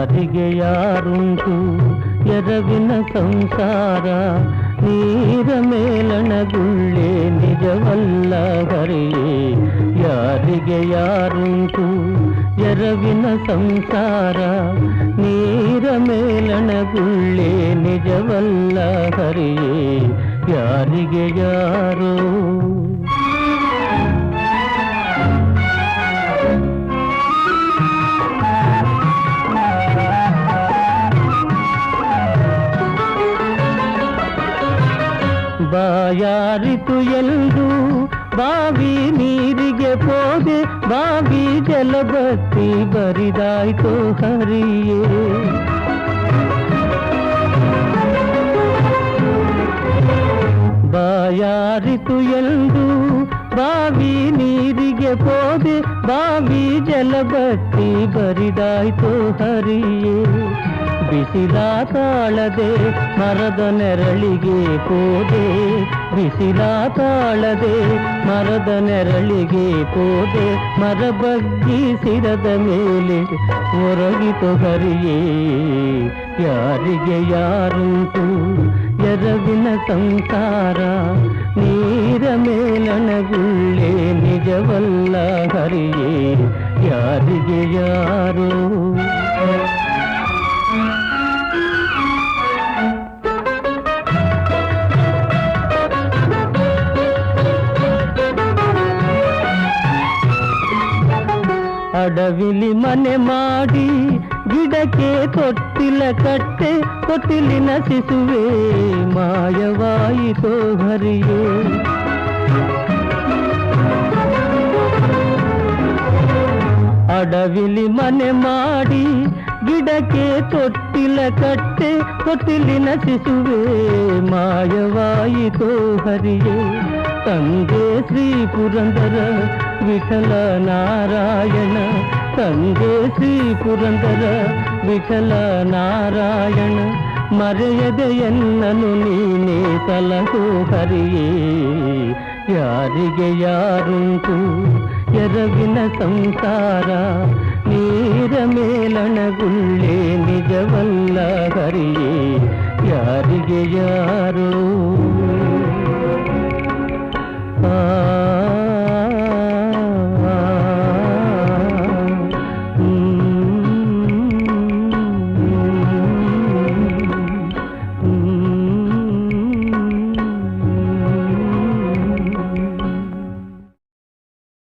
ಯಾರಿಗೆ ಯಾರುಂಟು? ಎರವಿನ ಸಂಸಾರ, ನೀರ ಮೇಲಣಗುಳ್ಳೆ ನಿಜವಲ್ಲ ಹರಿಯೇ. ಯಾರಿಗೆ ಯಾರುಂಟು? ಎರವಿನ ಸಂಸಾರ, ನೀರ ಮೇಲಣಗುಳ್ಳೆ ನಿಜವಲ್ಲ ಹರಿಯೇ. ಯಾರಿಗೆ ಯಾರೋ ಬಾಯಾರಿತು ಎಲ್ಲೂ ಬಾವಿ ನೀರಿಗೆ ಹೋದೆ ಬಾವಿ ಜಲಭಕ್ತಿ ಬರಿದಾಯ್ತು ಹರಿಯೇ. ಬಾಯಾರಿತು ಎಲ್ಲೂ ಬಾವಿ ನೀರಿಗೆ ಹೋದೆ ಬಾವಿ ಜಲಭಕ್ತಿ ಬರಿದಾಯ್ತು ಹರಿಯೇ. ಬಿಸಿಲ ತಾಳದೆ ಮರದ ನೆರಳಿಗೆ ಪೋದೆ ಬಿಸಿಲ ತಾಳದೆ ಮರದ ನೆರಳಿಗೆ ಪೋದೆ ಮರ ಬಗ್ಗಿ ಸಿರದ ಮೇಲೆ ಒರಗಿತು ಹರಿಯೇ. ಯಾರಿಗೆ ಯಾರುಂಟು? ಎರವಿನ ಸಂಸಾರ ನೀರ ಮೇಲನಗುಳ್ಳೆ ನಿಜವಲ್ಲ ಹರಿಯೇ. ಯಾರಿಗೆ ಯಾರು? ಅಡವಿಲಿ ಮನೆ ಮಾಡಿ ಗಿಡಕ್ಕೆ ತೊಟ್ಟಿಲ ಕಟ್ಟೆ, ತೊಟ್ಟಿಲಿನ ಶಿಸುವೆ ಮಾಯವಾಯಿತೋ ಹರಿಯೇ ಅಡವಿಲಿ ಮನೆ ಮಾಡಿ ಗಿಡಕ್ಕೆ ತೊಟ್ಟಿಲ ಕಟ್ಟೆ, ತೊಟ್ಟಿಲಿನ ಶಿಸುವೆ ಮಾಯವಾಯಿತೋ ಹರಿಯೇ ತಂದೆ ಶ್ರೀ ಪುರಂದರ ವಿಠಲ ನಾರಾಯಣ ತಂದೆ ಶ್ರೀ ಪುರಂದರ ವಿಠಲ ನಾರಾಯಣ ಮರೆಯದೆ ಎನ್ನನು ನೀನೇ ಸಲಹೋ ಹರಿಯೇ ಯಾರಿಗೆ ಯಾರುಂಟು ಎರವಿನ ಸಂಸಾರ ನೀರ ಮೇಲಣಗುಳ್ಳೆ ನಿಜವಲ್ಲ ಹರಿಯೇ ಯಾರಿಗೆ ಯಾರು